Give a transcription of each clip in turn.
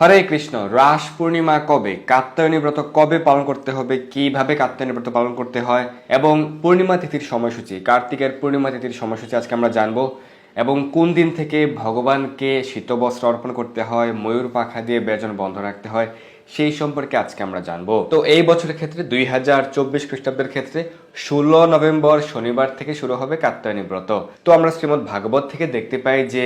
হরে কৃষ্ণ, রাস পূর্ণিমা কবে? কাত্যায়নী ব্রত কবে পালন করতে হবে? কীভাবে কাত্যায়নী ব্রত পালন করতে হয়? এবং পূর্ণিমা তিথির সময়সূচি, কার্তিকের পূর্ণিমা তিথির সময়সূচি আজকে আমরা জানব। এবং কোন দিন থেকে ভগবানকে শীতবস্ত্র অর্পণ করতে হয়? ময়ূর পাখা দিয়ে বেজন বন্ধ রাখতে হয়। সেই সম্পর্কে আজকে আমরা জানব। তো এই বছরের ক্ষেত্রে দুই হাজার চব্বিশ খ্রিস্টাব্দের ক্ষেত্রে ষোলো নভেম্বর শনিবার থেকে শুরু হবে কাত্যায়নী ব্রত। তো আমরা শ্রীমদ ভাগবত থেকে দেখতে পাই যে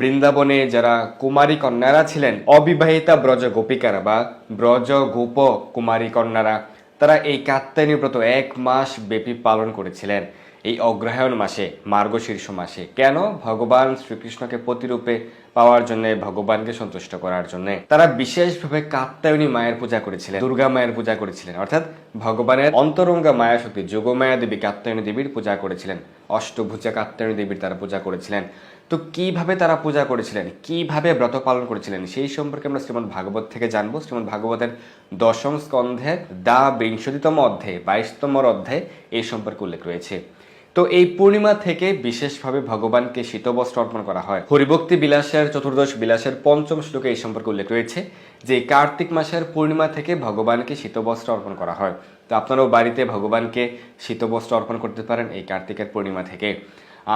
বৃন্দাবনে যারা কুমারী কন্যারা ছিলেন, অবিবাহিতা ব্রজ গোপিকারা বা ব্রজ গোপ কুমারী কন্যারা তারা এই কাত্যায়নী ব্রত এক মাস ব্যাপী পালন করেছিলেন। এই অগ্রহায়ণ মাসে মার্গশীর্ষ মাসে। কেন? ভগবান শ্রীকৃষ্ণকে প্রতিরূপে পাওয়ার জন্য, ভগবানকে সন্তুষ্ট করার জন্য। তারা বিশেষভাবে কাত্যায়নী মায়ের পূজা করেছিলেন, দুর্গা মায়ের পূজা করেছিলেন। অর্থাৎ ভগবানের অন্তরঙ্গা মায়া শক্তি যোগমায়া দেবী কাত্যায়নী দেবীর পূজা করেছিলেন। অষ্টভুজা কাত্যায়নী দেবীর তারা পূজা করেছিলেন। তো কীভাবে তারা পূজা করেছিলেন? কীভাবে ব্রত পালন করেছিলেন? সেই সম্পর্কে আমরা শ্রীমদ ভাগবত থেকে জানব। শ্রীমদ ভাগবতের দশম স্কন্ধে দা বিংশতিতম অধ্যায়ে, বাইশতম অধ্যায়ে এই সম্পর্কে উল্লেখ রয়েছে। তো এই পূর্ণিমা থেকে বিশেষভাবে ভগবানকে শীতবস্ত্র অর্পণ করা হয়। হরিভক্তি বিলাসের, চতুর্দশ বিলাসের পঞ্চম শ্লোকে এই সম্পর্কে উল্লেখ রয়েছে যে কার্তিক মাসের পূর্ণিমা থেকে ভগবানকে শীতবস্ত্র অর্পণ করা হয়। তো আপনারাও বাড়িতে ভগবানকে শীতবস্ত্র অর্পণ করতে পারেন এই কার্তিকের পূর্ণিমা থেকে।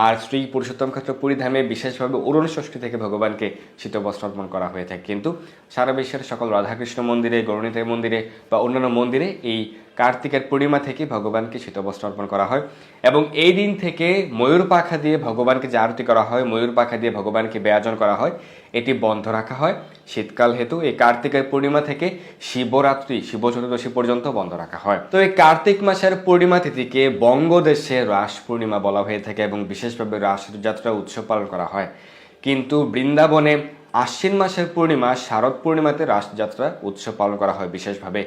আর শ্রী পুরুষোত্তম ক্ষেত্র পুরীধামে বিশেষভাবে অরুণ ষষ্ঠী থেকে ভগবানকে শীতবস্ত্র অর্পণ করা হয়ে থাকে। কিন্তু সারা বিশ্বের সকল রাধাকৃষ্ণ মন্দিরে গৌরণীতাই মন্দিরে বা অন্যান্য মন্দিরে এই কার্তিকের পূর্ণিমা থেকে ভগবানকে শীতবস্ত্র অর্পণ করা হয় এবং এই দিন থেকে ময়ূর পাখা দিয়ে ভগবানকে যে আরতি করা হয়, ময়ূর পাখা দিয়ে ভগবানকে বেয়াজন করা হয়, এটি বন্ধ রাখা হয়। শীতকাল হেতু এই কার্তিকের পূর্ণিমা থেকে শিবরাত্রি শিব চতুর্দশী পর্যন্ত বন্ধ রাখা হয়। তো এই কার্তিক মাসের পূর্ণিমা তিথিকে বঙ্গদেশে রাস পূর্ণিমা বলা হয়ে থাকে এবং বিশেষভাবে রাস যাত্রা উৎসব পালন করা হয়। কিন্তু বৃন্দাবনে আশ্বিন মাসের পূর্ণিমা, শারদ পূর্ণিমাতে রাসযাত্রা উৎসব পালন করা হয় বিশেষভাবে।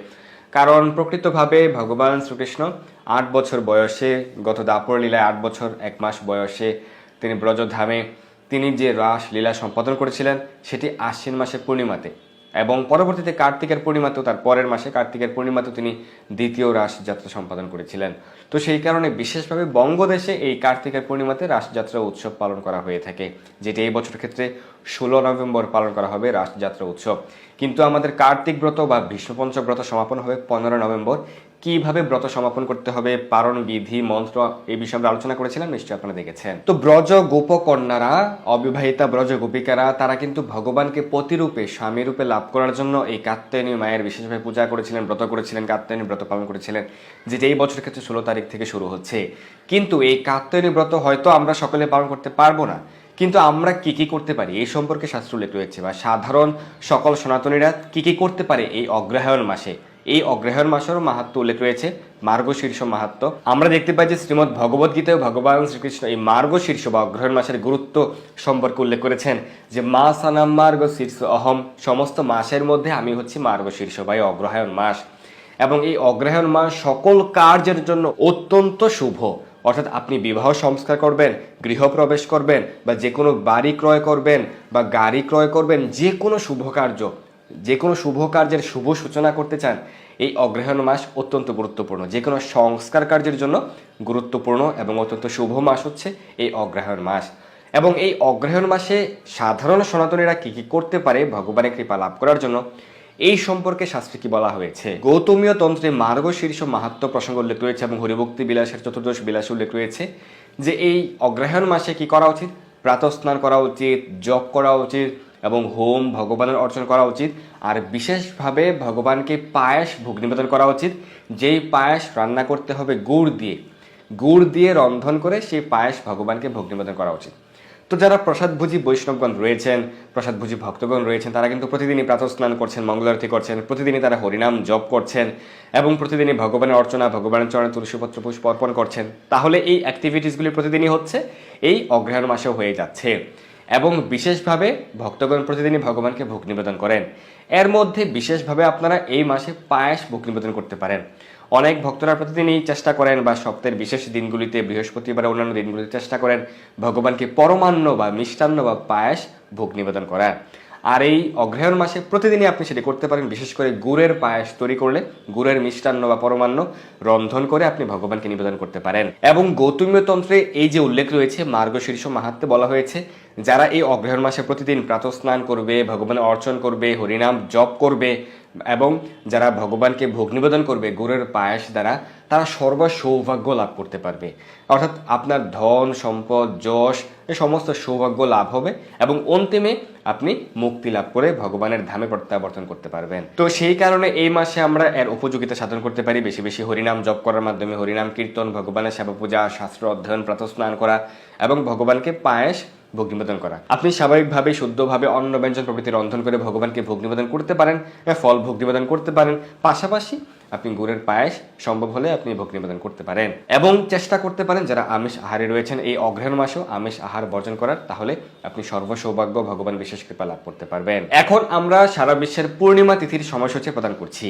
কারণ প্রকৃতভাবে ভগবান শ্রীকৃষ্ণ আট বছর বয়সে, গত দাপর লীলায় আট বছর এক মাস বয়সে তিনি ব্রজধামে তিনি যে রাস লীলা সম্পাদন করেছিলেন, সেটি আশ্বিন মাসের পূর্ণিমাতে এবং পরবর্তীতে কার্তিকের পূর্ণিমাতেও, তার পরের মাসে কার্তিকের পূর্ণিমাতেও তিনি দ্বিতীয় রাসযাত্রা সম্পাদন করেছিলেন। তো সেই কারণে বিশেষভাবে বঙ্গদেশে এই কার্তিকের পূর্ণিমাতে রাসযাত্রা উৎসব পালন করা হয়ে থাকে, যেটি এই বছরের ক্ষেত্রে ষোলো নভেম্বর পালন করা হবে রাসযাত্রা উৎসব। কিন্তু আমাদের কার্তিক ব্রত বা বিষ্ণুপঞ্চ ব্রত সমাপন হবে পনেরো নভেম্বর। কীভাবে ব্রত সমাপন করতে হবে, পারণ বিধি, মন্ত্র, এই বিষয়ে আমরা আলোচনা করেছিলাম, নিশ্চয়ই আপনারা দেখেছেন। তো ব্রজ গোপকন্যারা, অবিবাহিতা ব্রজ গোপিকারা, তারা কিন্তু ভগবানকে প্রতিরূপে স্বামী রূপে লাভ করার জন্য এই কাত্যায়নী মায়ের বিশেষভাবে পূজা করেছিলেন, ব্রত করেছিলেন, কাত্যায়নী ব্রত পালন করেছিলেন, যেটা এই বছরের ক্ষেত্রে ষোলো তারিখ থেকে শুরু হচ্ছে। কিন্তু এই কাত্যায়নী ব্রত হয়তো আমরা সকলে পালন করতে পারব না। কিন্তু আমরা কি কি করতে পারি? এই সম্পর্কে শাস্ত্র উল্লেখ রয়েছে, বা সাধারণ সকল সনাতনীরা কি কি করতে পারে এই অগ্রহায়ণ মাসে? এই অগ্রহায়ণ মাসেরও মাহাত্ম উল্লেখ রয়েছে মার্গশীর্ষ মাহাত্ম। আমরা দেখতে পাই যে শ্রীমদ ভগবদ গীতায় ভগবান শ্রীকৃষ্ণ এই মার্গশীর্ষ বা অগ্রহায়ণ মাসের গুরুত্ব সম্পর্কে উল্লেখ করেছেন যে, মা সানাম মার্গ শীর্ষ অহম, সমস্ত মাসের মধ্যে আমি হচ্ছি মার্গশীর্ষ বা এই অগ্রহায়ণ মাস। এবং এই অগ্রহায়ণ মাস সকল কার্যের জন্য অত্যন্ত শুভ। অর্থাৎ আপনি বিবাহ সংস্কার করবেন গৃহপ্রবেশ করবেন বা যে কোনো বাড়ি ক্রয় করবেন বা গাড়ি ক্রয় করবেন যে কোনো শুভ কার্য যে কোনো শুভ কার্যের শুভ সূচনা করতে চান, এই অগ্রহায়ণ মাস অত্যন্ত গুরুত্বপূর্ণ। যে কোনো সংস্কার কার্যের জন্য গুরুত্বপূর্ণ এবং অত্যন্ত শুভ মাস হচ্ছে এই অগ্রহায়ণ মাস। এবং এই অগ্রহায়ণ মাসে সাধারণ সনাতনীরা কী কী করতে পারে, ভগবানের কৃপা লাভ করার জন্য এই সম্পর্কে শাস্ত্রে কি বলা হয়েছে। গৌতমীয় তন্ত্রে মার্গশীর্ষ মাহাত্ম প্রসঙ্গ উল্লেখ রয়েছে এবং হরিভক্তি বিলাসের চতুর্দশ বিলাস উল্লেখ রয়েছে যে এই অগ্রহায়ণ মাসে কি করা উচিত? প্রাতঃস্নান করা উচিত, জপ করা উচিত এবং হোম ভগবানের অর্চন করা উচিত। আর বিশেষভাবে ভগবানকে পায়েস ভোগ নিবেদন করা উচিত। যেই পায়েস রান্না করতে হবে গুড় দিয়ে গুড় দিয়ে রন্ধন করে সেই পায়েস ভগবানকে ভোগ নিবেদন করা উচিত। তো যারা প্রসাদভোজী বৈষ্ণবগণ রয়েছেন প্রসাদভোজী ভক্তগণ রয়েছেন, তারা কিন্তু প্রতিদিনই প্রাতঃ স্নান করছেন মঙ্গলারতি করছেন, প্রতিদিনই তারা হরিনাম জপ করছেন এবং প্রতিদিনই ভগবানের অর্চনা, ভগবানের চরণে তুলসীপত্র পুষ্প অর্পণ করছেন। তাহলে এই অ্যাক্টিভিটিসগুলি প্রতিদিনই হচ্ছে, এই অগ্রহায়ণ মাসেও হয়ে যাচ্ছে। এবং বিশেষভাবে ভক্তগণ প্রতিদিনই ভগবানকে ভোগ নিবেদন করেন। এর মধ্যে বিশেষভাবে আপনারা এই মাসে পায়েস ভোগ নিবেদন করতে পারেন। অনেক ভক্তরা প্রতিদিনই চেষ্টা করেন বা সপ্তাহের বিশেষ দিনগুলিতে বৃহস্পতিবার অন্যান্য দিনগুলিতে চেষ্টা করেন ভগবানকে পরমান্ন বা মিষ্টান্ন বা পায়েস ভোগ নিবেদন করার। আর এই অগ্রহায়ণ মাসে প্রতিদিনই আপনি সেটি করতে পারেন। বিশেষ করে গুড়ের পায়েস তৈরি করলে গুড়ের মিষ্টান্ন বা পরমান্ন রন্ধন করে আপনি ভগবানকে নিবেদন করতে পারেন। এবং গৌতমীয় তন্ত্রে এই যে উল্লেখ রয়েছে, মার্গশীর্ষ মাহাত্মে বলা হয়েছে, যারা এই অগ্রহায়ণ মাসে প্রতিদিন প্রাতঃস্নান করবে ভগবানের অর্চন করবে, হরিনাম জপ করবে এবং যারা ভগবানকে ভোগ নিবেদন করবে, গুড়ের পায়েস দ্বারা তারা সর্ব সৌভাগ্য লাভ করতে পারবে। অর্থাৎ আপনার ধন, সম্পদ, যশ এই সমস্ত সৌভাগ্য লাভ হবে এবং অন্তিমে আপনি মুক্তি লাভ করে ভগবানের ধামে প্রত্যাবর্তন করতে পারবেন। তো সেই কারণে এই মাসে আমরা এর উপযোগিতা সাধন করতে পারি। বেশি বেশি হরিনাম জপ করার মাধ্যমে হরিনাম কীর্তন, ভগবানের সেবা পূজা শাস্ত্র অধ্যয়ন, প্রাতঃস্নান করা এবং ভগবানকে পায়েস ভোগ নিবেদন করা। আপনি স্বাভাবিকভাবে, শুদ্ধভাবে অন্ন ব্যঞ্জন প্রভৃতি রন্ধন করে ভগবানকে ভোগ নিবেদন করতে পারেন ফল ভোগ নিবেদন করতে পারেন। পাশাপাশি আপনি গুড়ের পায়েস সম্ভব হলে আপনি ভোগ নিবেদন করতে পারেন। এবং চেষ্টা করতে পারেন যারা আমিষ আহারে রয়েছেন এই অগ্রহণ মাসেও আমিষ আহার বর্জন করার, তাহলে আপনি সর্বসৌভাগ্য, ভগবান বিশেষ কৃপা লাভ করতে পারবেন। এখন আমরা সারা বিশ্বের পূর্ণিমা তিথির সময়সূচি প্রদান করছি।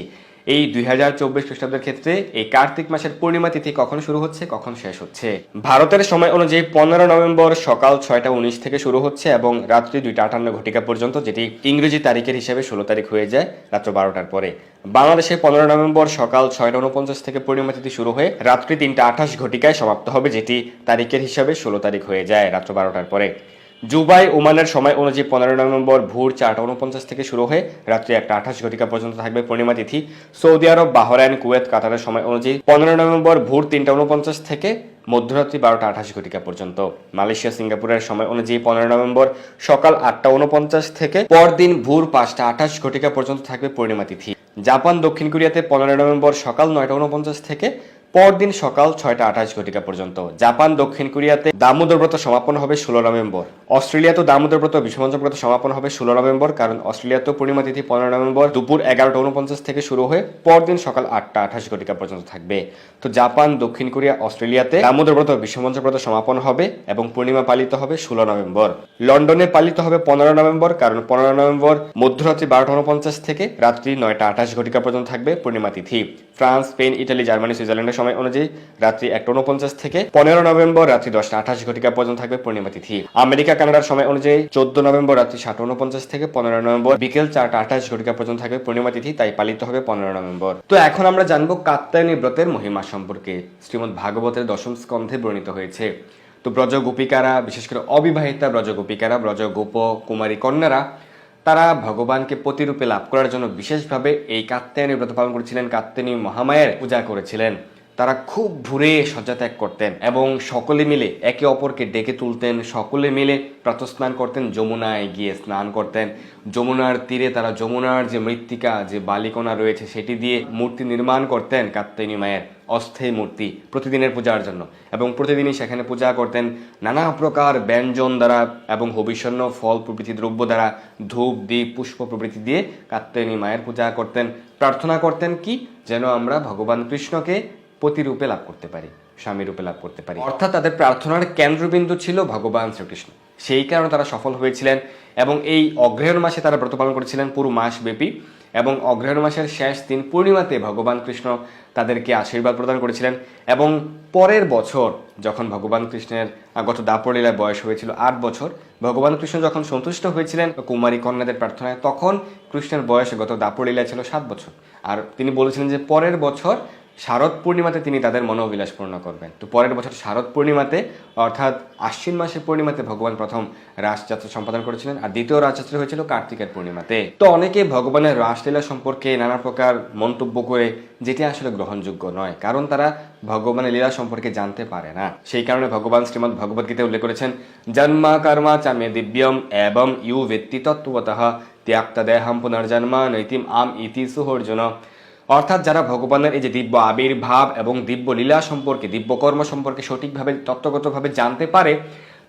এই দুই হাজার চব্বিশ খ্রিস্টাব্দের ক্ষেত্রে এই কার্তিক মাসের পূর্ণিমা তিথি কখন শুরু হচ্ছে, কখন শেষ হচ্ছে? ভারতের সময় অনুযায়ী পনেরো নভেম্বর সকাল ছয়টা উনিশ থেকে শুরু হচ্ছে এবং রাত্রি দুইটা আটান্ন ঘটিকা পর্যন্ত, যেটি ইংরেজি তারিখের হিসেবে ষোলো তারিখ হয়ে যায় রাত্র বারোটার পরে। বাংলাদেশে পনেরো নভেম্বর সকাল ছয়টা উনপঞ্চাশ থেকে পূর্ণিমা তিথি শুরু হয়ে রাত্রি তিনটা আঠাশ ঘটিকায় সমাপ্ত হবে, যেটি তারিখের হিসাবে ষোলো তারিখ হয়ে যায় রাত্র বারোটার পরে। জুবাই ওমানের সময় অনুযায়ী পনেরো নভেম্বর ভোর চারটা উনপঞ্চাশ থেকে শুরু হয়ে রাত্রি একটা আঠাশ ঘটিকা পর্যন্ত থাকবে পূর্ণিমা তিথি। সৌদি আরব, বাহরাইন, কুয়েত, কাতারের সময় অনুযায়ী পনেরো নভেম্বর ভোর তিনটা উনপঞ্চাশ থেকে মধ্যরাত্রি বারোটা আঠাশ ঘটিকা পর্যন্ত। মালয়েশিয়া, সিঙ্গাপুরের সময় অনুযায়ী পনেরো নভেম্বর সকাল আটটা উনপঞ্চাশ থেকে পরদিন ভোর পাঁচটা আঠাশ ঘটিকা পর্যন্ত থাকবে পূর্ণিমা তিথি। জাপান, দক্ষিণ কোরিয়াতে পনেরো নভেম্বর সকাল নয়টা উনপঞ্চাশ থেকে পরদিন সকাল ছয়টা আঠাশ ঘটিকা পর্যন্ত। জাপান, দক্ষিণ কোরিয়াতে দামোদর ব্রত সমাপন হবে ষোলো নভেম্বর। অস্ট্রেলিয়াতেও দামোদর ব্রত বিষমঞ্চ ব্রত সমাপন হবে ষোলো নভেম্বর, কারণ অস্ট্রেলিয়াতেও পূর্ণিমা তিথি পনেরো নভেম্বর দুপুর এগারোটা উনপঞ্চাশ থেকে শুরু হয়ে পরদিন সকাল আটটা আঠাশ ঘটিকা পর্যন্ত থাকবে। তো জাপান, দক্ষিণ কোরিয়া, অস্ট্রেলিয়াতে দামোদর ব্রত বিষমঞ্চ ব্রত সমাপন হবে এবং পূর্ণিমা পালিত হবে ষোলো নভেম্বর। লন্ডনে পালিত হবে পনেরো নভেম্বর, কারণ পনেরো নভেম্বর মধ্যরাত্রি বারোটা উনপঞ্চাশ থেকে রাত্রি নয়টা আঠাশ ঘটিকা পর্যন্ত থাকবে পূর্ণিমা তিথি। ফ্রান্স, স্পেন, ইটালি, জার্মানি, সুইজারল্যান্ডের সময় অনুযায়ী রাত্রি একটা উনপঞ্চাশ থেকে পনেরো নভেম্বর রাত্রি দশটা আঠাশ ঘটিকা পর্যন্ত থাকবে পূর্ণিমা তিথি। আমেরিকা, কানাডার সময় অনুযায়ী চোদ্দ নভেম্বর রাত্রি সাতটা উনপঞ্চাশ থেকে পনেরো নভেম্বর বিকেল চারটা আঠাশ ঘটিকা পর্যন্ত থাকবে পূর্ণিমা তিথি, তাই পালিত হবে পনেরো নভেম্বর। তো এখন আমরা জানব কাত্যায়নী ব্রতের মহিমা সম্পর্কে। শ্রীমদ ভাগবতের দশম স্কন্ধে বর্ণিত হয়েছে। তো ব্রজ গোপিকারা বিশেষ করে অবিবাহিতা ব্রজ গোপিকারা ব্রজ গোপ কুমারী কন্যারা, তারা ভগবানকে প্রতিরূপে লাভ করার জন্য বিশেষভাবে এই কাত্যায়নী ব্রত পালন করেছিলেন, কাত্যায়নী মহামায়ের পূজা করেছিলেন। তারা খুব ভোরে শয্যা ত্যাগ করতেন এবং সকলে মিলে একে অপরকে ডেকে তুলতেন, সকলে মিলে প্রাতঃস্নান করতেন, যমুনায় গিয়ে স্নান করতেন। যমুনার তীরে তারা যমুনার যে মৃত্তিকা, যে বালিকণা রয়েছে, সেটি দিয়ে মূর্তি নির্মাণ করতেন কাত্যায়নী মায়ের অস্থায়ী মূর্তি প্রতিদিনের পূজার জন্য। এবং প্রতিদিনই সেখানে পূজা করতেন নানা প্রকার ব্যঞ্জন দ্বারা এবং হবিষণ্য ফল প্রভৃতি দ্রব্য দ্বারা ধূপ দ্বীপ পুষ্প প্রভৃতি দিয়ে কাত্যায়নী মায়ের পূজা করতেন। প্রার্থনা করতেন কি? যেন আমরা ভগবান কৃষ্ণকে প্রতিরূপে লাভ করতে পারি, স্বামী রূপে লাভ করতে পারি। অর্থাৎ তাদের প্রার্থনার কেন্দ্রবিন্দু ছিল ভগবান শ্রীকৃষ্ণ। সেই কারণে তারা সফল হয়েছিলেন এবং এই অগ্রহায়ণ মাসে তারা ব্রত পালন করেছিলেন পুরো মাস ব্যাপী এবং অগ্রহায়ণ মাসের শেষ দিন পূর্ণিমাতে ভগবান কৃষ্ণ তাদেরকে আশীর্বাদ প্রদান করেছিলেন এবং পরের বছর যখন ভগবান কৃষ্ণের গত দাপরলীলায় বয়স হয়েছিল আট বছর, ভগবান কৃষ্ণ যখন সন্তুষ্ট হয়েছিলেন কুমারী কন্যাদের প্রার্থনায়, তখন কৃষ্ণের বয়স গত দাপরলীলায় ছিল সাত বছর। আর তিনি বলেছিলেন যে পরের বছর শারদ পূর্ণিমাতে তিনি তাদের মনোবিলাস পূর্ণ করবেন। তো পরের বছর শারদ পূর্ণিমাতে, অর্থাৎ আশ্বিন মাসের পূর্ণিমাতে ভগবান প্রথম রাসযাত্রা সম্পাদন করেছিলেন আর দ্বিতীয় রাসযাত্রা হয়েছিল কার্তিকের পূর্ণিমাতে। তো অনেকে ভগবানের রাসলীলা সম্পর্কে নানা প্রকার মন্তব্য করে যেটি আসলে গ্রহণযোগ্য নয়, কারণ তারা ভগবানের লীলা সম্পর্কে জানতে পারে না। সেই কারণে ভগবান শ্রীমদ ভগবদ গীতায় উল্লেখ করেছেন, জন্মা কর্মা চামে দিব্যম এবং ইউ ব্যক্তি তত্ত্বতঃ ত্যাক্ত দেহম পুনর্জন্মা নৈতিম আম ইতি সুহর্জুন। অর্থাৎ যারা ভগবানের এই যে দিব্য আবির্ভাব এবং দিব্য লীলা সম্পর্কে, দিব্য কর্ম সম্পর্কে সঠিকভাবে, তত্ত্বগতভাবে জানতে পারে,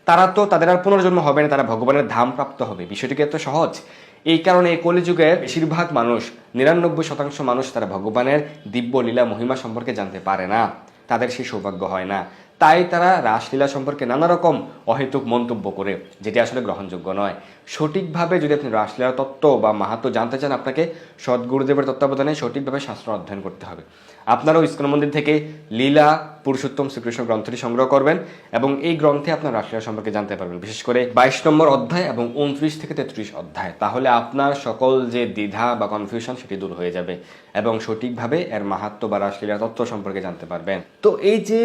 তারা তো তাদের আর পুনর্জন্ম হবে না, তারা ভগবানের ধাম প্রাপ্ত হবে। বিষয়টিকে এত সহজ। এই কারণে এই কলিযুগে বেশিরভাগ মানুষ, নিরানব্বই শতাংশ মানুষ তারা ভগবানের দিব্য লীলা মহিমা সম্পর্কে জানতে পারে না। তাদের সেই সৌভাগ্য হয় না। তাই তারা রাসলীলা সম্পর্কে নানা রকম অহেতুক মন্তব্য করে, যেটি আসলে গ্রহণযোগ্য নয়। সঠিকভাবে যদি আপনি রাসলীলার তত্ত্ব বা মাহাত্ম জানতে চান, আপনাকে সদ্গুরুদেবের তত্ত্বাবধানে সঠিকভাবে শাস্ত্র অধ্যয়ন করতে হবে। আপনারাও ইস্কন মন্দির থেকে লীলা, পুরুষোত্তম শ্রীকৃষ্ণ গ্রন্থটি সংগ্রহ করবেন এবং এই গ্রন্থে আপনার রাসলীলা সম্পর্কে জানতে পারবেন। বিশেষ করে বাইশ নম্বর অধ্যায় এবং উনত্রিশ থেকে তেত্রিশ অধ্যায়। তাহলে আপনার সকল যে দ্বিধা বা কনফিউশন সেটি দূর হয়ে যাবে এবং সঠিকভাবে এর মাহাত্ম বা রাসলীলা তত্ত্ব সম্পর্কে জানতে পারবেন। তো এই যে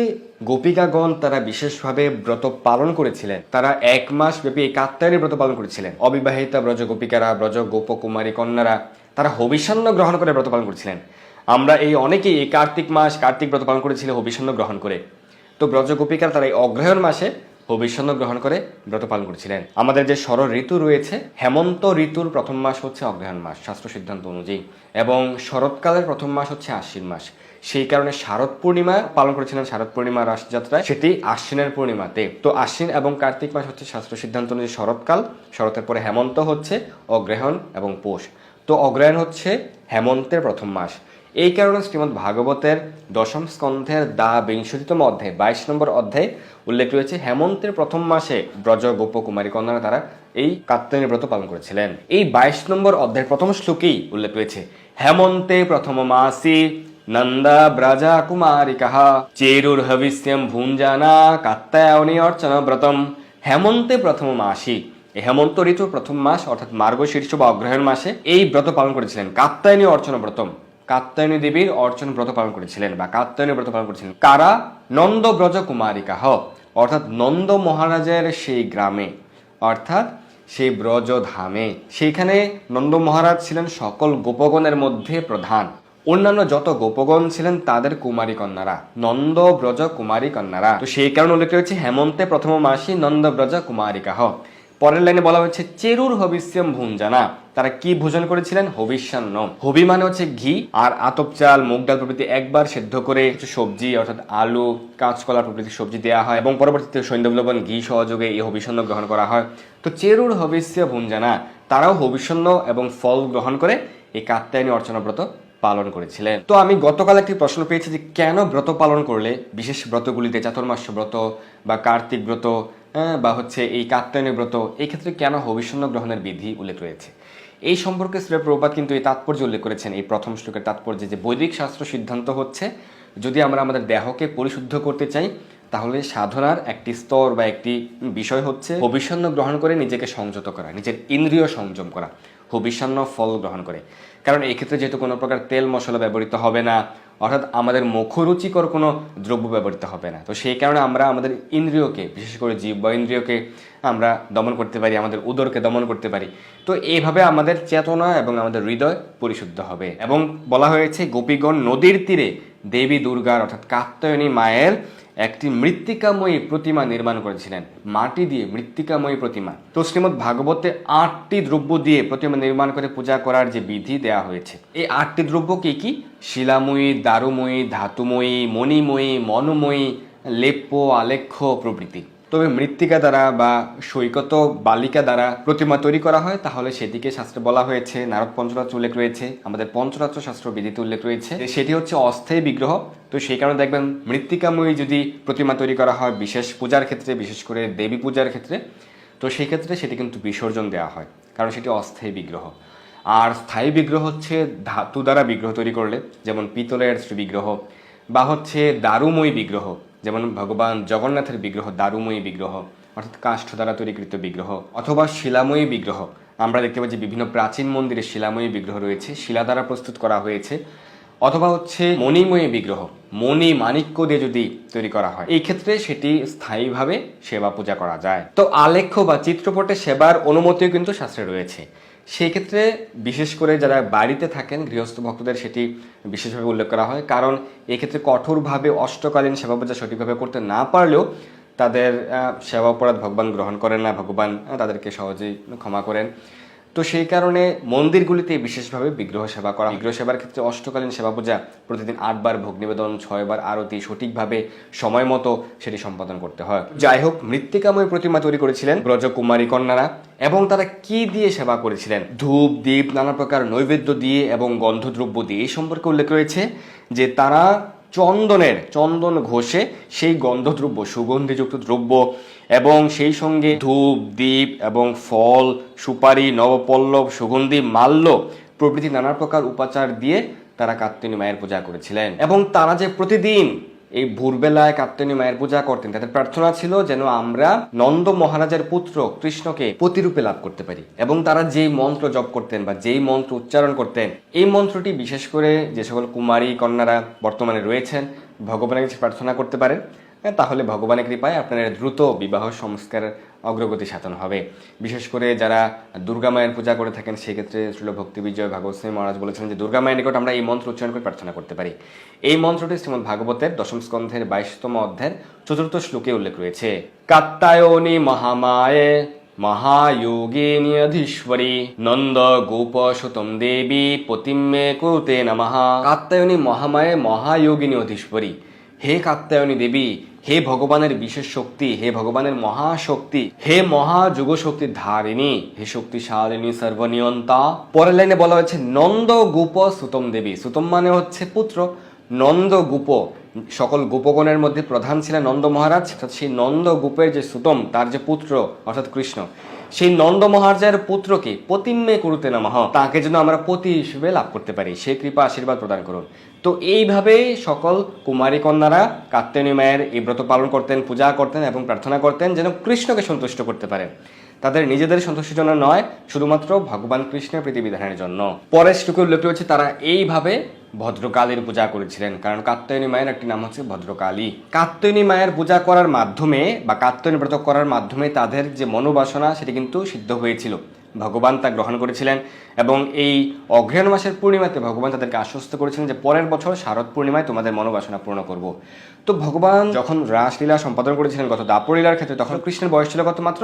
গোপিকাগণ তারা বিশেষভাবে ব্রত পালন করেছিলেন, তারা এক মাস ব্যাপী এই ব্রত পালন করেছিলেন। অবিবাহিতা ব্রজ গোপিকারা, ব্রজ গোপকুমারী কন্যারা, তারা হবিষান্ন গ্রহণ করে ব্রত পালন করেছিলেন। আমরা এই অনেকেই এই কার্তিক মাস, কার্তিক ব্রত পালন করেছিল হবিষান্ন গ্রহণ করে। তো ব্রজ গোপিকারা তারা এই অগ্রহায়ণ মাসে হবিষ্যন্ন গ্রহণ করে ব্রত পালন করেছিলেন। আমাদের যে শরৎ ঋতু রয়েছে, হেমন্ত ঋতুর প্রথম মাস হচ্ছে অগ্রহায়ণ মাস, শাস্ত্র সিদ্ধান্ত অনুযায়ী। এবং শরৎকালের প্রথম মাস হচ্ছে আশ্বিন মাস। সেই কারণে শারদ পূর্ণিমা পালন করেছিলেন শারদ পূর্ণিমা রাসযাত্রায়, সেটি আশ্বিনের পূর্ণিমাতে। তো আশ্বিন এবং কার্তিক মাস হচ্ছে শাস্ত্র সিদ্ধান্ত অনুযায়ী শরৎকাল, শরতের পরে হেমন্ত হচ্ছে অগ্রহায়ণ এবং পৌষ। তো অগ্রহায়ণ হচ্ছে হেমন্তের প্রথম মাস। এই কারণে শ্রীমদ ভাগবতের দশম স্কন্ধের দা বিংশতিতম অধ্যায়, বাইশ নম্বর অধ্যায়ে উল্লেখ রয়েছে, হেমন্তের প্রথম মাসে ব্রজ গোপকুমারী কন্যারা তারা এই কাত্যায়নী ব্রত পালন করেছিলেন। এই বাইশ নম্বর অধ্যায়ের প্রথম শ্লোকেই উল্লেখ রয়েছে, হেমন্তে প্রথম মাসি নন্দা ব্রাজা কুমারিকাহ চেরুর হবিষ্যম ভুঞ্জানা কাত্যায়নী অর্চনা ব্রতম। হেমন্তে প্রথম মাসি হেমন্ত ঋতুর প্রথম মাস অর্থাৎ মার্গশীর্ষ বা অগ্রহায়ণ মাসে এই ব্রত পালন করেছিলেন, কাত্যায়নী অর্চনা ব্রতম। কাত্যায়নী দেবীর অর্চন ব্রত পালন করেছিলেন বা কাত্যায়নী ব্রত পালন করেছিলেন। কারা? নন্দ ব্রজ কুমারিকা হ অর্থাৎ নন্দ মহারাজের সেই গ্রামে, অর্থাৎ সেই ব্রজ ধামে সেইখানে নন্দ মহারাজ ছিলেন সকল গোপগণের মধ্যে প্রধান। অন্যান্য যত গোপগণ ছিলেন তাদের কুমারী কন্যারা নন্দ ব্রজ কুমারী কন্যারা তো সেই কারণে উল্লেখ রয়েছে, হেমন্তে প্রথম মাসি নন্দ ব্রজ কুমারিকা হ পরের লাইনে বলা হচ্ছে চেরুর হবিষ্যম ভুঞ্জানা। তারা কি ভোজন করেছিলেন? হবিষ্যান্ন হবি মানে হচ্ছে ঘি, আর আতপ চাল, মুগ ডাল প্রভৃতি একবার সেদ্ধ করে কিছু সবজি, অর্থাৎ আলু, কাঁচকলা প্রভৃতি সবজি দেওয়া হয়, এবং পরবর্তীতে সৈন্যব লবণ ঘি সহযোগে এই হবিষ্যান্ন গ্রহণ করা হয়। তো চেরুর হবিষ্য ভুঞ্জানা, তারাও হবিষ্যান্ন এবং ফল গ্রহণ করে এই কাত্যায়নী অর্চনা ব্রত পালন করেছিলেন। তো আমি গতকাল একটি প্রশ্ন পেয়েছি যে কেন ব্রত পালন করলে বিশেষ ব্রতগুলিতে চাতুর্মাস্য ব্রত বা কার্তিক ব্রত বা হচ্ছে এই কাত্যায়নী ব্রত, এই ক্ষেত্রে কেন হবিষ্যন্ন গ্রহণের বিধি উল্লেখ রয়েছে? এই সম্পর্কে শ্রী প্রভুপাত কিন্তু এই তাৎপর্য উল্লেখ করেছেন, এই প্রথম শ্লোকের তাৎপর্য যে বৈদিক শাস্ত্র সিদ্ধান্ত হচ্ছে, যদি আমরা আমাদের দেহকে পরিশুদ্ধ করতে চাই, তাহলে সাধনার একটি স্তর বা একটি বিষয় হচ্ছে হবিষ্যান্ন গ্রহণ করে নিজেকে সংযত করা, নিজের ইন্দ্রিয় সংযম করা, হবিষ্যান্ন ফল গ্রহণ করে। কারণ এই ক্ষেত্রে যেহেতু কোনো প্রকার তেল মশলা ব্যবহৃত হবে না অর্থাৎ আমাদের মুখরুচিকর কোনো দ্রব্য ব্যবহৃত হবে না। তো সেই কারণে আমরা আমাদের ইন্দ্রিয়কে, বিশেষ করে জীব বা ইন্দ্রিয়কে আমরা দমন করতে পারি, আমাদের উদরকে দমন করতে পারি। তো এইভাবে আমাদের চেতনা এবং আমাদের হৃদয় পরিশুদ্ধ হবে। এবং বলা হয়েছে, গোপীগণ নদীর তীরে দেবী দুর্গার, অর্থাৎ কাত্তায়নী মায়ের একটি মৃত্তিকাময়ী প্রতিমা নির্মাণ করেছিলেন। মাটি দিয়ে মৃত্তিকাময়ী প্রতিমা। তো শ্রীমদ ভাগবতে আটটি দ্রব্য দিয়ে প্রতিমা নির্মাণ করে পূজা করার যে বিধি দেয়া হয়েছে, এই আটটি দ্রব্য কি কি? শিলাময়ী, দারুময়ী, ধাতুময়ী, মণিময়ী, মনময়ী, লেপ্য, আলেখ্য প্রভৃতি। তবে মৃত্তিকা দ্বারা বা সৈকত বালিকা দ্বারা প্রতিমা তৈরি করা হয়, তাহলে সেটিকে শাস্ত্রে বলা হয়েছে, নারদ পঞ্চরাত্র উল্লেখ রয়েছে, আমাদের পঞ্চরাত্র শাস্ত্র বিধিতে উল্লেখ রয়েছে সেটি হচ্ছে অস্থায়ী বিগ্রহ। তো সেই কারণে দেখবেন মৃত্তিকাময়ী যদি প্রতিমা তৈরি করা হয়, বিশেষ পূজার ক্ষেত্রে, বিশেষ করে দেবী পূজার ক্ষেত্রে, তো সেই ক্ষেত্রে সেটি কিন্তু বিসর্জন দেওয়া হয়, কারণ সেটি অস্থায়ী বিগ্রহ। আর স্থায়ী বিগ্রহ হচ্ছে ধাতু দ্বারা বিগ্রহ তৈরি করলে, যেমন পিতলের বিগ্রহ বা হচ্ছে দারুময়ী বিগ্রহ। যেমন ভগবান জগন্নাথের বিগ্রহ, দারুময়ী বিগ্রহ, অর্থাৎ কাষ্ঠ দ্বারা তৈরিকৃত বিগ্রহ, অথবা শিলাময়ী বিগ্রহ। আমরা দেখতে পাচ্ছি বিভিন্ন প্রাচীন মন্দিরে শিলাময়ী বিগ্রহ রয়েছে, শিলা দ্বারা প্রস্তুত করা হয়েছে, অথবা হচ্ছে মণিময়ী বিগ্রহ, মণি মাণিক্য দিয়ে যদি তৈরি করা হয়, এই ক্ষেত্রে সেটি স্থায়ীভাবে সেবা পূজা করা যায়। তো আলেখ্য বা চিত্রপটে সেবার অনুমতিও কিন্তু শাস্ত্রে রয়েছে। সেই ক্ষেত্রে বিশেষ করে যারা বাড়িতে থাকেন, গৃহস্থ ভক্তদের সেটি বিশেষভাবে উল্লেখ করা হয়। কারণ এক্ষেত্রে কঠোরভাবে, অষ্টকালীন সেবা পূজা সঠিকভাবে করতে না পারলেও তাদের সেবা অপরাধ ভগবান গ্রহণ করেন না। ভগবান তাদেরকে সহজেই ক্ষমা করেন। তো সেই কারণে মন্দিরগুলিতে বিশেষভাবে বিগ্রহ সেবা করা বিগ্রহ সেবার ক্ষেত্রে অষ্টকালীন সেবা পূজা প্রতিদিন আটবার ভোগ নিবেদন ছয়বার আরতি সঠিকভাবে সময় মতো সেটি সম্পাদন করতে হয়। যাই হোক, মৃত্তিকাময় প্রতিমা তৈরি করেছিলেন ব্রজকুমারী কন্যারা এবং তারা কি দিয়ে সেবা করেছিলেন? ধূপ দ্বীপ নানা প্রকার নৈবেদ্য দিয়ে এবং গন্ধদ্রব্য দিয়ে এই সম্পর্কে উল্লেখ রয়েছে যে তারা চন্দনের, চন্দন ঘষে সেই গন্ধদ্রব্য, সুগন্ধিযুক্ত দ্রব্য এবং সেই সঙ্গে ধূপ দ্বীপ এবং ফল, সুপারি, নবপল্লব, সুগন্ধি, মাল্য প্রভৃতি নানা প্রকার উপাচার দিয়ে তারা কাত্তিনী মায়ের পূজা করেছিলেন। এবং তারা যে প্রতিদিন এই ভোরবেলায় কাত্যায়নী মায়ের পূজা করতেন। তাদের প্রার্থনা ছিল যেন আমরা নন্দ মহারাজের পুত্র কৃষ্ণকে প্রতিরূপে লাভ করতে পারি এবং তারা যেই মন্ত্র জপ করতেন বা যেই মন্ত্র উচ্চারণ করতেন, এই মন্ত্রটি বিশেষ করে যে সকল কুমারী, কন্যারা বর্তমানে রয়েছেন, ভগবানের কাছে প্রার্থনা করতে পারেন। তাহলে ভগবানের কৃপায় আপনাদের দ্রুত বিবাহ সংস্কার অগ্রগতি সাধন হবে। বিশেষ করে যারা দুর্গা মায়ের পূজা করে থাকেন, সেক্ষেত্রে শ্রীল ভক্তি বিজয় ভাগবত সিং মহারাজ বলেছেন যে, দুর্গা মায়ের নিকট আমরা এই মন্ত্র উচ্চারণ করে প্রার্থনা করতে পারি। এই মন্ত্রটি শ্রীমদ ভাগবতের দশম স্কন্ধের বাইশতম অধ্যায়ের চতুর্থ শ্লোকে উল্লেখ রয়েছে। কাত্তায়নী মহামায়ে মহায়োগিনীধীশ্বরী নন্দ গোপ সুতম দেবী পতিমে কুরুতে নমঃ। কাত্তায়নী মহামায়ে মহায়োগিনী অধীশ্বরী হে কাত্তায়নী দেবী হে ভগবানের বিশেষ শক্তি, হে ভগবানের মহাশক্তি, হে মহা যুগ শক্তি ধারিণী, হে শক্তিশালিনী সর্বনিয়ন্তা। পরের লাইনে বলা হয়েছে নন্দ গুপ সুতম দেবী। সুতম মানে হচ্ছে পুত্র। নন্দ গুপ সকল গোপগণের মধ্যে প্রধান ছিলেন নন্দ মহারাজ। সেই নন্দ গুপের যে সুতম, তার যে পুত্র, অর্থাৎ কৃষ্ণ সেই নন্দ মহারাজার পুত্রকে পতিম্মে করুতে নামহ। তাকে যেন আমরা পতি হিসেবে লাভ করতে পারি। সেই কৃপা আশীর্বাদ প্রদান করুন। তো এইভাবে সকল কুমারী কন্যারা কাত্যায়নী মায়ের এই ব্রত পালন করতেন, পূজা করতেন এবং প্রার্থনা করতেন যেন কৃষ্ণকে সন্তুষ্ট করতে পারেন। তাদের নিজেদের সন্তুষ্টির জন্য নয়, শুধুমাত্র ভগবান কৃষ্ণের প্রীতিবিধানের জন্য। পরের শ্লোকে উল্লেখ রয়েছে তারা এইভাবে ভদ্রকালীর পূজা করেছিলেন। কারণ কাত্যায়নী মায়ের একটি নাম হচ্ছে ভদ্রকালী। কাত্যায়নী মায়ের পূজা করার মাধ্যমে বা কাত্যায়নী ব্রত করার মাধ্যমে তাদের যে মনোবাসনা, সেটি কিন্তু সিদ্ধ হয়েছিল। ভগবান তা গ্রহণ করেছিলেন এবং এই অগ্রহায়ণ মাসের পূর্ণিমাতে ভগবান তাদেরকে আশ্বস্ত করেছিলেন যে পরের বছর শারদ পূর্ণিমায় তোমাদের মনোবাসনা পূর্ণ করব। তো ভগবান যখন রাসলীলা সম্পাদন করেছিলেন গত দাপরলীলার ক্ষেত্রে, তখন কৃষ্ণের বয়স ছিল কত মাত্র?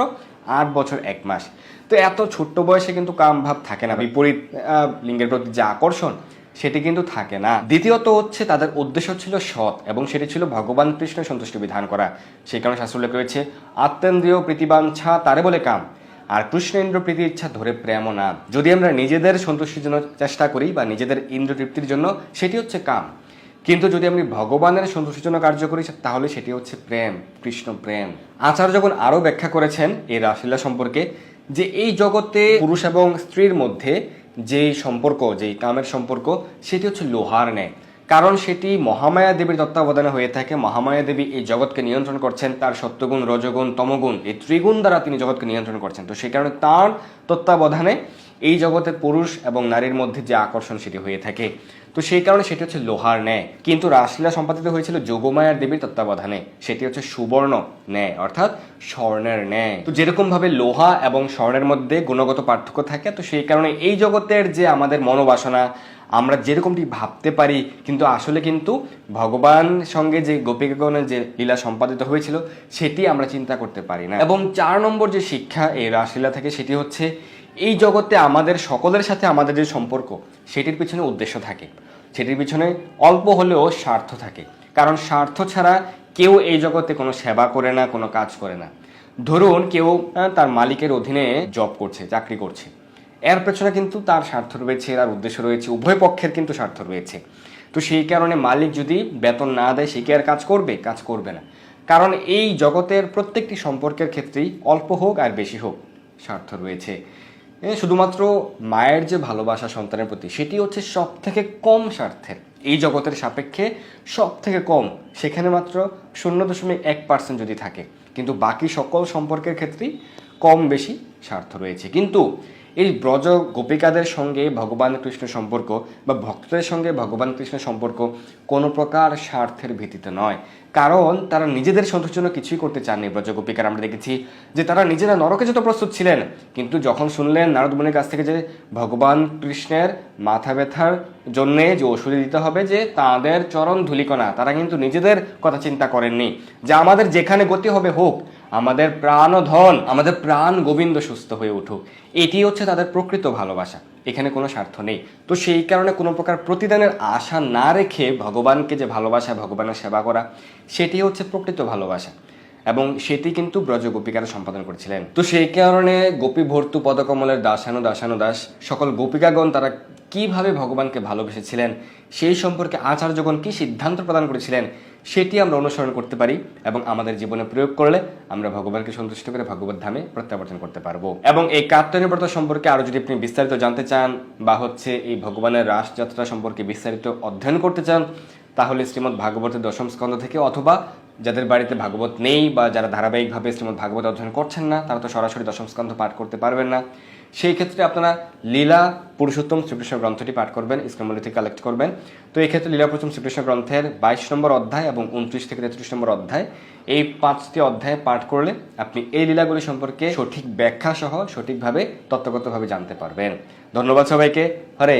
আট বছর এক মাস। তো এত ছোট্ট বয়সে কিন্তু কাম ভাব থাকে না। বিপরীত লিঙ্গের প্রতি যে আকর্ষণ, সেটি কিন্তু থাকে না। দ্বিতীয়ত হচ্ছে তাদের উদ্দেশ্য ছিল সৎ এবং সেটি ছিল ভগবান কৃষ্ণের সন্তুষ্টি বিধান করা। সেই কারণে শাস্ত্র উল্লেখ রয়েছে, আত্মেন্দ্রিয় প্রীতিবাঞ্ছা তারে বলে কাম। আর কৃষ্ণেন্দ্র প্রীতি ইচ্ছা ধরে প্রেম না যদি আমরা নিজেদের সন্তুষ্টির জন্য চেষ্টা করি বা নিজেদের ইন্দ্র তৃপ্তির জন্য, সেটি হচ্ছে কাম। কিন্তু যদি আমি ভগবানের সন্তুষ্টির জন্য কার্য করি, তাহলে সেটি হচ্ছে প্রেম, কৃষ্ণ প্রেম। আচার্য যখন আরও ব্যাখ্যা করেছেন এই রাসলীলা সম্পর্কে, যে এই জগতে পুরুষ এবং স্ত্রীর মধ্যে যেই সম্পর্ক, যেই কামের সম্পর্ক, সেটি হচ্ছে লোহার ন্যায়। কারণ সেটি মহামায়া দেবীর তত্ত্বাবধানে হয়ে থাকে। মহামায়া দেবী এই জগৎকে নিয়ন্ত্রণ করছেন, তার সত্যগুণ, রজগুণ, তমগুণ এই ত্রিগুণ দ্বারা তিনি জগৎকে নিয়ন্ত্রণ করছেন। তো সেই কারণে তার তত্ত্বাবধানে এই জগতে পুরুষ এবং নারীর মধ্যে যে আকর্ষণ সেটি হয়ে থাকে। তো সেই কারণে সেটি হচ্ছে লোহার ন্যায়। কিন্তু রাসলীলা সম্পাদিত হয়েছিল যোগমায়ার দেবীর তত্ত্বাবধানে। সেটি হচ্ছে সুবর্ণ ন্যায়, অর্থাৎ স্বর্ণের ন্যায়। তো যেরকম ভাবে লোহা এবং স্বর্ণের মধ্যে গুণগত পার্থক্য থাকে, তো সেই কারণে এই জগতের যে আমাদের মনোবাসনা, আমরা যেরকমটি ভাবতে পারি, কিন্তু আসলে কিন্তু ভগবান সঙ্গে যে গোপিকাগণের যে লীলা সম্পাদিত হয়েছিল, সেটি আমরা চিন্তা করতে পারি না। এবং চার নম্বর যে শিক্ষা এই রাসলীলা থেকে, সেটি হচ্ছে এই জগতে আমাদের সকলের সাথে আমাদের যে সম্পর্ক, সেটির পিছনে উদ্দেশ্য থাকে। সেটির পিছনে অল্প হলেও স্বার্থ থাকে। কারণ স্বার্থ ছাড়া কেউ এই জগতে কোনো সেবা করে না, কোনো কাজ করে না। ধরুন কেউ তার মালিকের অধীনে জব করছে, চাকরি করছে। এর পেছনে কিন্তু তার স্বার্থ রয়েছে, তার উদ্দেশ্য রয়েছে, উভয় পক্ষের কিন্তু স্বার্থ রয়েছে। তো সেই কারণে মালিক যদি বেতন না দেয়, সে কি আর কাজ করবে? কাজ করবে না। কারণ এই জগতের প্রত্যেকটি সম্পর্কের ক্ষেত্রেই অল্প হোক আর বেশি হোক স্বার্থ রয়েছে। শুধুমাত্র মায়ের যে ভালোবাসা সন্তানের প্রতি, সেটি হচ্ছে সব থেকে কম স্বার্থের। এই জগতের সাপেক্ষে সব থেকে কম, সেখানে মাত্র শূন্য দশমিক এক পার্সেন্ট যদি থাকে। কিন্তু বাকি সকল সম্পর্কের ক্ষেত্রেই কম বেশি স্বার্থ রয়েছে। কিন্তু এই ব্রজ গোপিকাদের সঙ্গে ভগবান কৃষ্ণ সম্পর্ক বা ভক্তদের সঙ্গে ভগবান কৃষ্ণ সম্পর্ক কোনো প্রকার স্বার্থের ভিত্তিতে নয়। কারণ তারা নিজেদের সন্তুষ্টির জন্য কিছুই করতে চাননি ব্রজ গোপিকার। আমরা দেখেছি যে তারা নিজেরা নরকে যত প্রস্তুত ছিলেন, কিন্তু যখন শুনলেন নারদ মুনির কাছ থেকে যে ভগবান কৃষ্ণের মাথা ব্যথার জন্যে যে ওষুধ দিতে হবে যে তাদের চরণ ধুলিকণা, তারা কিন্তু নিজেদের কথা চিন্তা করেননি। যে আমাদের যেখানে গতি হবে হোক আমাদের প্রাণ ও ধন আমাদের প্রাণ গোবিন্দ সুস্থ হয়ে উঠুক। এটি হচ্ছে তাদের প্রকৃত ভালোবাসা। এখানে কোনো স্বার্থ নেই। তো সেই কারণে কোনো প্রকার প্রতিদানের আশা না রেখে ভগবানকে যে ভালোবাসা, ভগবানের সেবা করা সেটি হচ্ছে প্রকৃত ভালোবাসা। এবং সেটি কিন্তু ব্রজ গোপিকারা সম্পাদন করেছিলেন। তো সেই কারণে গোপী ভর্তু পদকমলের দাসানু দাসানু দাস সকল গোপিকাগণ তারা কীভাবে ভগবানকে ভালোবেসেছিলেন, সেই সম্পর্কে আচার্যগণ কি সিদ্ধান্ত প্রদান করেছিলেন, সেটি আমরা অনুসরণ করতে পারি এবং আমাদের জীবনে প্রয়োগ করলে আমরা ভগবানকে সন্তুষ্ট করে ভগবত ধামে প্রত্যাবর্তন করতে পারব। এবং এই কাত্যায়নী ব্রত সম্পর্কে আরও যদি আপনি বিস্তারিত জানতে চান বা হচ্ছে এই ভগবানের রাসযাত্রা সম্পর্কে বিস্তারিত অধ্যয়ন করতে চান, তাহলে শ্রীমৎ ভাগবতের দশম স্কন্ধ থেকে অথবা যাদের বাড়িতে ভাগবত নেই বা যারা ধারাবাহিকভাবে শ্রীমৎ ভাগবত অধ্যয়ন করছেন না, তারা তো সরাসরি দশম স্কন্ধ পাঠ করতে পারবেন না। সেই ক্ষেত্রে আপনারা লীলা, পুরুষোত্তম, শ্রীকৃষ্ণ গ্রন্থটি পাঠ করবেন ইসলামলি থেকে কালেক্ট করবেন। তো এই ক্ষেত্রে লীলা, পুরুষোত্তম, শ্রীকৃষ্ণ গ্রন্থের বাইশ নম্বর অধ্যায় এবং উনত্রিশ থেকে তেত্রিশ নম্বর অধ্যায়, এই পাঁচটি অধ্যায় পাঠ করলে আপনি এই লীলাগুলি সম্পর্কে সঠিক ব্যাখ্যা সহ সঠিকভাবে তত্ত্বগতভাবে জানতে পারবেন। ধন্যবাদ সবাইকে। হরে